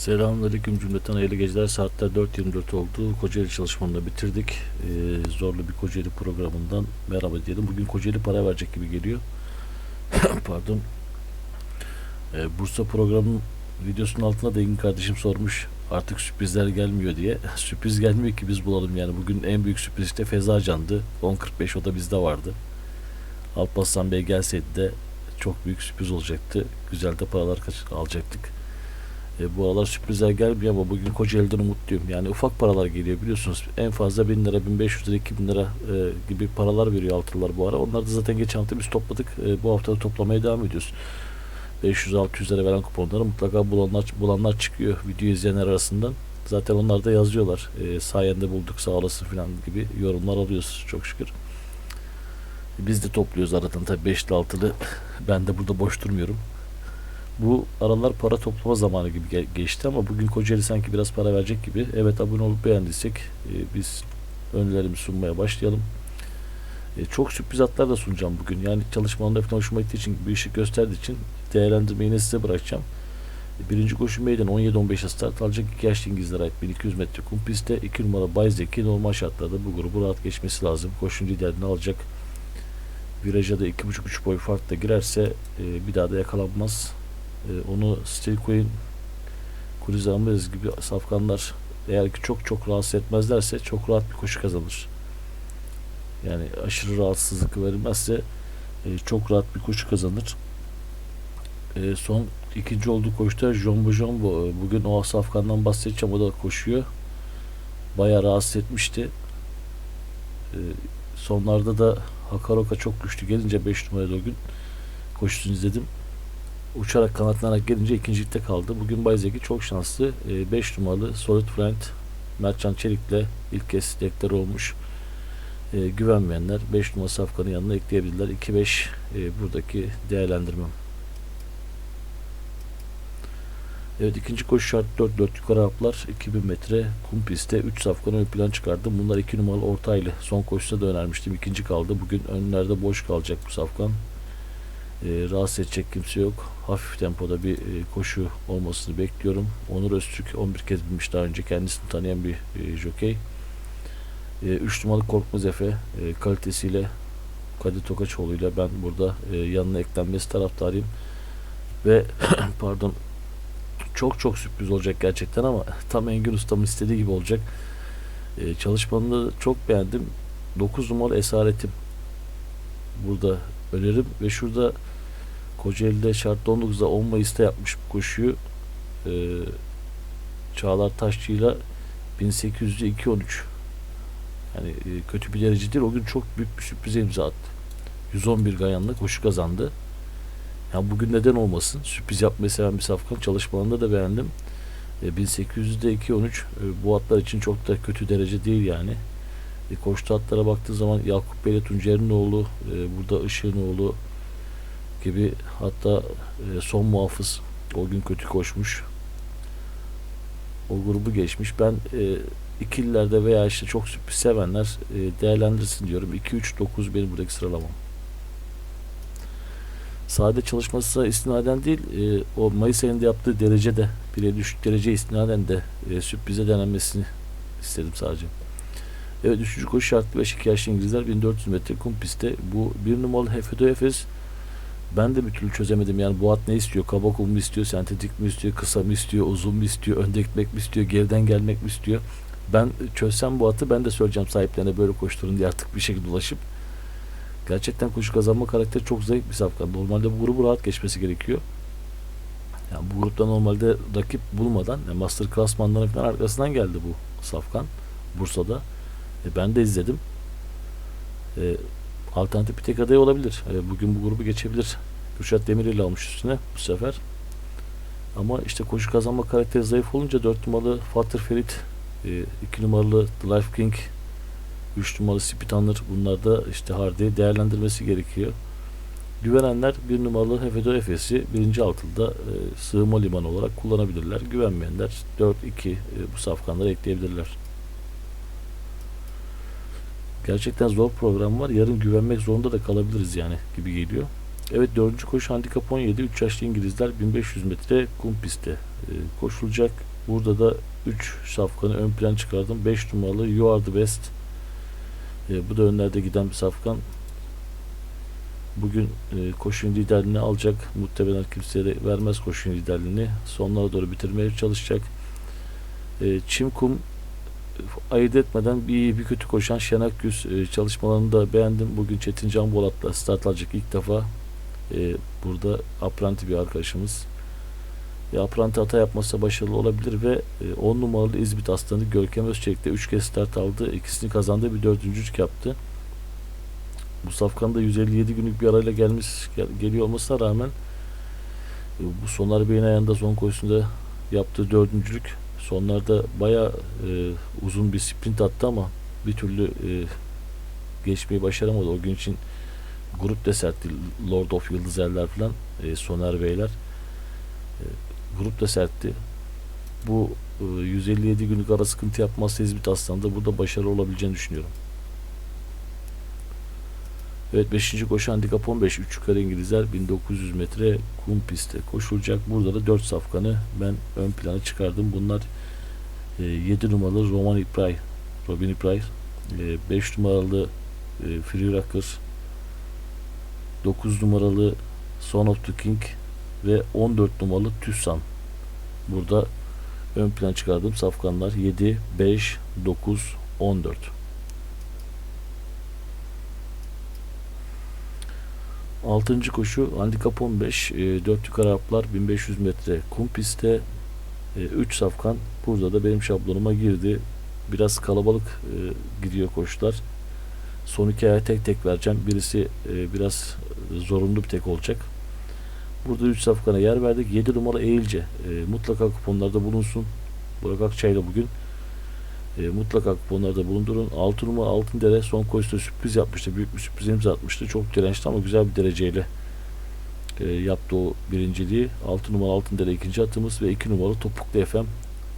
Selamünaleyküm cümleten hayırlı geceler. Saatler 4.24 oldu. Kocaeli çalışmanını bitirdik. Ee, zorlu bir Kocaeli programından merhaba diyelim. Bugün Kocaeli para verecek gibi geliyor. Pardon. Ee, Bursa programının videosunun altına da Engin kardeşim sormuş. Artık sürprizler gelmiyor diye. Sürpriz gelmiyor ki biz bulalım yani. Bugün en büyük sürpriz işte Feza Can'dı. 10.45 o da bizde vardı. Alparslan Bey gelseydi de çok büyük sürpriz olacaktı. Güzel de paralar alacaktık. E, bu aralar sürprizler gelmiyor ama bugün Kocaeli'den umutluyum. Yani ufak paralar geliyor biliyorsunuz. En fazla 1000 lira, 1500 lira, 2000 lira e, gibi paralar veriyor altılılar bu ara. Onlar da zaten geçen hafta biz topladık. E, bu hafta da toplamaya devam ediyoruz. 500-600 lira veren kuponları mutlaka bulanlar, bulanlar çıkıyor video izleyenler arasından. Zaten onlar da yazıyorlar. E, sayende bulduk sağ olasın falan gibi yorumlar alıyoruz çok şükür. Biz de topluyoruz aradan tabii 5'li 6'lı. Ben de burada boş durmuyorum. Bu aralar para toplama zamanı gibi ge- geçti ama bugün Kocaeli sanki biraz para verecek gibi. Evet abone olup beğendiysek e, biz önerilerimizi sunmaya başlayalım. E, çok sürpriz hatlar da sunacağım bugün. Yani çalışmanın hepten hoşuma gittiği için, bir ışık gösterdiği için değerlendirmeyi size bırakacağım. E, birinci koşu meydan 17-15'e start alacak. 2 yaşlı İngilizlere ait 1200 metre kum pistte. 2 numara Bay Zeki normal şartlarda bu grubu rahat geçmesi lazım. Koşun liderini alacak. Viraja da 2.5-3 boy farkla girerse e, bir daha da yakalanmaz. E, onu Stilcoin, Kuriz Alvarez gibi safkanlar eğer ki çok çok rahatsız etmezlerse çok rahat bir koşu kazanır. Yani aşırı rahatsızlık verilmezse e, çok rahat bir koşu kazanır. E, son ikinci olduğu koşuda Jumbo Jumbo e, bugün o safkandan bahsedeceğim o da koşuyor. Bayağı rahatsız etmişti. E, sonlarda da Hakaroka çok güçlü gelince 5 numarada o gün koşusunu izledim uçarak kanatlanarak gelince ikincilikte kaldı. Bugün Bayzeki çok şanslı. 5 numaralı Solid Friend Mertcan Çelik'le ilk kez deklar olmuş. E, güvenmeyenler 5 numara safkanın yanına ekleyebilirler. 2-5 e, buradaki değerlendirmem. Evet ikinci koşu şart 4 4 yukarı haplar 2000 metre kum pistte 3 safkanı ön plan çıkardım. Bunlar 2 numaralı ortaylı. Son koşuda da önermiştim. ikinci kaldı. Bugün önlerde boş kalacak bu safkan. E, rahatsız edecek kimse yok. Hafif tempoda bir e, koşu olmasını bekliyorum. Onur Öztürk 11 kez binmiş daha önce. Kendisini tanıyan bir e, jokey. 3 numaralı Korkmaz Efe e, kalitesiyle Kadir Tokaçoğlu ile ben burada e, yanına eklenmesi taraftarıyım. Ve pardon çok çok sürpriz olacak gerçekten ama tam Engin Usta'mın istediği gibi olacak. E, çalışmanı çok beğendim. 9 numaralı Esaretim burada önerim ve şurada Kocaeli'de şartlı 19'da 10 Mayıs'ta yapmış bu koşuyu. Ee, Çağlar Taşçı'yla 1800'de 213. Yani e, kötü bir derece değil. O gün çok büyük bir sürprize imza attı. 111 Gayan'la koşu kazandı. Ya bugün neden olmasın? Sürpriz yapmayı seven bir safkan. Çalışmalarında da beğendim. E, 1800'de 213 e, bu atlar için çok da kötü derece değil yani. E, koştu atlara baktığı zaman Yakup Bey'le Tuncer'in oğlu, e, burada Işık'ın oğlu gibi hatta e, son muhafız o gün kötü koşmuş. O grubu geçmiş. Ben e, ikililerde veya işte çok sürpriz sevenler e, değerlendirsin diyorum. 2-3-9 benim buradaki sıralamam. Sade çalışması istinaden değil, e, o Mayıs ayında yaptığı derece de bire düşük derece istinaden de e, sürprize denenmesini istedim sadece. Evet üçüncü koşu şartlı 5 2 yaşlı İngilizler 1400 metre kum pistte. Bu bir numaralı Hefedo Efes ben de bir türlü çözemedim. Yani bu at ne istiyor? Kaba kum mu istiyor? Sentetik mi istiyor? Kısa mı istiyor? Uzun mu istiyor? Önde gitmek mi istiyor? Geriden gelmek mi istiyor? Ben çözsem bu atı ben de söyleyeceğim sahiplerine böyle koşturun diye artık bir şekilde ulaşıp. Gerçekten koşu kazanma karakteri çok zayıf bir safkan. Normalde bu grubu rahat geçmesi gerekiyor. Yani bu grupta normalde rakip bulmadan yani Master Classman'ların falan arkasından geldi bu safkan Bursa'da. E, ben de izledim. E, alternatif bir tek aday olabilir. E, bugün bu grubu geçebilir. Kürşat Demirel almış üstüne bu sefer. Ama işte koşu kazanma karakteri zayıf olunca 4 numaralı Fatır Ferit, 2 numaralı The Life King, 3 numaralı Spitanır bunlar da işte Hardy değerlendirmesi gerekiyor. Güvenenler 1 numaralı Hefedo Efes'i birinci altında e, sığınma limanı olarak kullanabilirler. Güvenmeyenler 4-2 e, bu safkanları ekleyebilirler. Gerçekten zor program var. Yarın güvenmek zorunda da kalabiliriz yani gibi geliyor. Evet dördüncü koşu handikap 17. 3 yaşlı İngilizler 1500 metre kum pistte e, koşulacak. Burada da 3 safkanı ön plan çıkardım. 5 numaralı You Are The Best. E, bu da önlerde giden bir safkan. Bugün e, koşun liderliğini alacak. Muhtemelen kimseye de vermez koşun liderliğini. Sonlara doğru bitirmeye çalışacak. E, çim kum e, ayırt etmeden bir iyi bir kötü koşan Şenak Güz e, çalışmalarını da beğendim. Bugün Çetin Can Bolat'la start alacak ilk defa. E, burada apranti bir arkadaşımız. Ya apranti hata yapmazsa başarılı olabilir ve 10 numaralı İzmit Aslanı Görkem Özçelik'te 3 kez start aldı. İkisini kazandı. Bir dördüncülük yaptı. Bu safkan da 157 günlük bir arayla gelmiş gel- geliyor olmasına rağmen e, bu Soner Bey'in ayağında son koşusunda yaptığı dördüncülük sonlarda baya uzun bir sprint attı ama bir türlü e, geçmeyi başaramadı. O gün için grup da sertti. Lord of Yıldızerler falan e, Soner Beyler e, grup da sertti. Bu e, 157 günlük ara sıkıntı yapmazsa İzmit Aslan'da burada başarılı olabileceğini düşünüyorum. Evet 5. koşu handikap 15 3 yukarı İngilizler 1900 metre kum pistte koşulacak. Burada da 4 safkanı ben ön plana çıkardım. Bunlar e, 7 numaralı Roman İpray Robin İpray 5 numaralı e, Free Rocker 9 numaralı Son of the King ve 14 numaralı Tüssan. Burada ön plan çıkardığım safkanlar 7, 5, 9, 14. Altıncı koşu handikap 15 e, 4 yukarı Araplar 1500 metre kum pistte. 3 safkan burada da benim şablonuma girdi. Biraz kalabalık e, gidiyor koşular. Son iki tek tek vereceğim. Birisi e, biraz zorunlu bir tek olacak. Burada 3 safkana yer verdik. 7 numara Eğilce. E, mutlaka kuponlarda bulunsun. Burak Akçay'la bugün e, mutlaka kuponlarda bulundurun. 6 numara Altındere son koşuda sürpriz yapmıştı. Büyük bir sürpriz imza atmıştı. Çok dirençli ama güzel bir dereceyle e, yaptı o birinciliği. 6 numara Altındere ikinci atımız ve 2 numara Topuklu FM.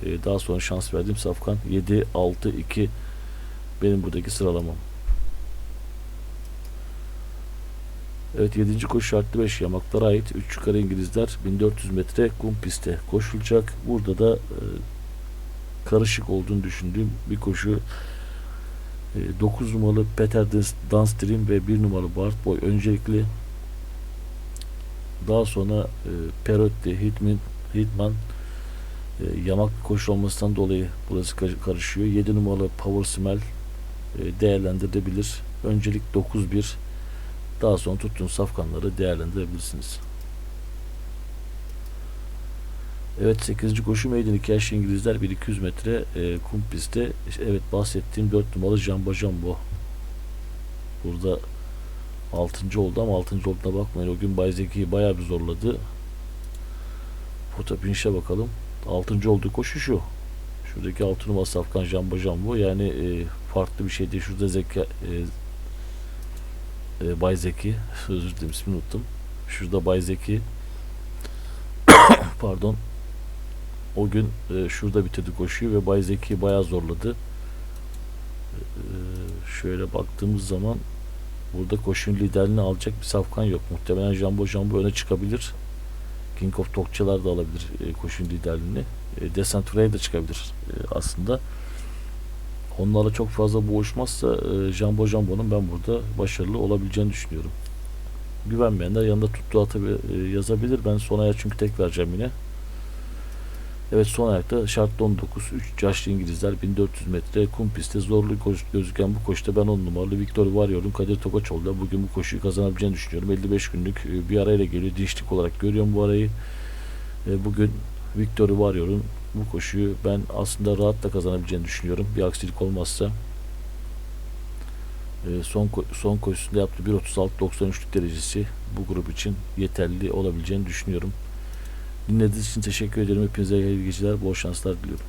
E, daha sonra şans verdiğim Safkan 7, 6, 2 benim buradaki sıralamam. Evet 7. koşu şartlı 5 yamaklara ait 3 yukarı İngilizler 1400 metre kum pistte koşulacak. Burada da e, karışık olduğunu düşündüğüm bir koşu. 9 numaralı Peter Dunstream ve 1 numaralı Bart Boy öncelikli daha sonra e, Perotti, Hitman, Hitman e, yamak koşu olmasından dolayı burası kar- karışıyor. 7 numaralı Power Smell e, değerlendirilebilir. Öncelik 9-1 daha sonra tuttuğun safkanları değerlendirebilirsiniz. Evet 8. koşu meydan 2 yaşlı İngilizler 1200 metre e, kum pistte. İşte evet bahsettiğim 4 numaralı Jumbo Jumbo. Burada 6. oldu ama 6. olduğuna bakmayın. O gün Bay bayağı bir zorladı. Fotofinişe bakalım. 6. olduğu koşu şu. Şuradaki 6 numaralı Safkan Jumbo Jumbo. Yani e, farklı bir şey değil. Şurada Zeki e, e, Bay Zeki. Özür dilerim ismini unuttum. Şurada Bay Zeki pardon o gün e, şurada bitirdi koşuyu ve Bay Zeki bayağı zorladı. E, şöyle baktığımız zaman burada koşunun liderliğini alacak bir safkan yok. Muhtemelen Jumbo Jumbo öne çıkabilir. King of Tokçalar da alabilir e, koşunun liderliğini. E, Descent Frey de çıkabilir e, aslında. Onlarla çok fazla boğuşmazsa e, Jumbo Jumbo'nun ben burada başarılı olabileceğini düşünüyorum. Güvenmeyenler yanında tuttuğu atı e, yazabilir. Ben son aya çünkü tek vereceğim yine. Evet son ayakta şartlı 19 3 yaşlı İngilizler 1400 metre kum pistte zorlu koş, gözüken bu koşuda ben 10 numaralı Victor Warrior'un Kadir Tokaçoğlu'da bugün bu koşuyu kazanabileceğini düşünüyorum. 55 günlük e, bir arayla geliyor. Dinçlik olarak görüyorum bu arayı. E, Bugün Victor Warrior'un bu koşuyu ben aslında rahat da kazanabileceğini düşünüyorum. Bir aksilik olmazsa. E, Son son koşusunda yaptığı 1.36-93'lük derecesi bu grup için yeterli olabileceğini düşünüyorum. Dinlediğiniz için teşekkür ederim. Hepinize iyi geceler, bol şanslar diliyorum.